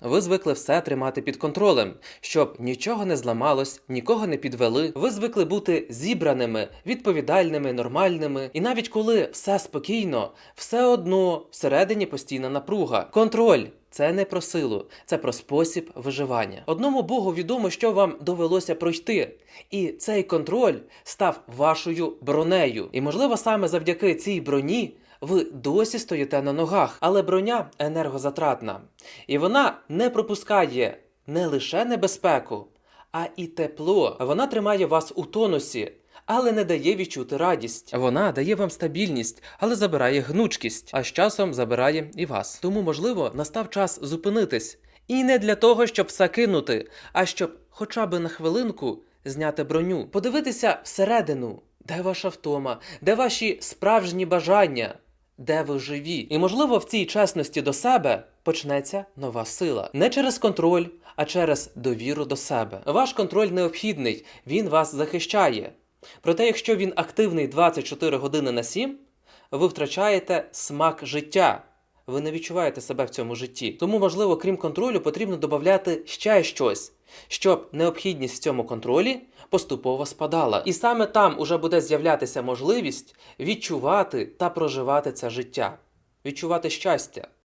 Ви звикли все тримати під контролем, щоб нічого не зламалось, нікого не підвели. Ви звикли бути зібраними, відповідальними, нормальними. І навіть коли все спокійно, все одно всередині постійна напруга. Контроль. Це не про силу, це про спосіб виживання. Одному Богу відомо, що вам довелося пройти, і цей контроль став вашою бронею. І можливо, саме завдяки цій броні ви досі стоїте на ногах, але броня енергозатратна, і вона не пропускає не лише небезпеку, а і тепло. Вона тримає вас у тонусі. Але не дає відчути радість. Вона дає вам стабільність, але забирає гнучкість, а з часом забирає і вас. Тому, можливо, настав час зупинитись. І не для того, щоб все кинути, а щоб хоча б на хвилинку зняти броню, подивитися всередину, де ваша втома, де ваші справжні бажання, де ви живі. І можливо, в цій чесності до себе почнеться нова сила. Не через контроль, а через довіру до себе. Ваш контроль необхідний, він вас захищає. Проте, якщо він активний 24 години на 7, ви втрачаєте смак життя. Ви не відчуваєте себе в цьому житті. Тому, можливо, крім контролю, потрібно додати ще щось, щоб необхідність в цьому контролі поступово спадала. І саме там уже буде з'являтися можливість відчувати та проживати це життя, відчувати щастя.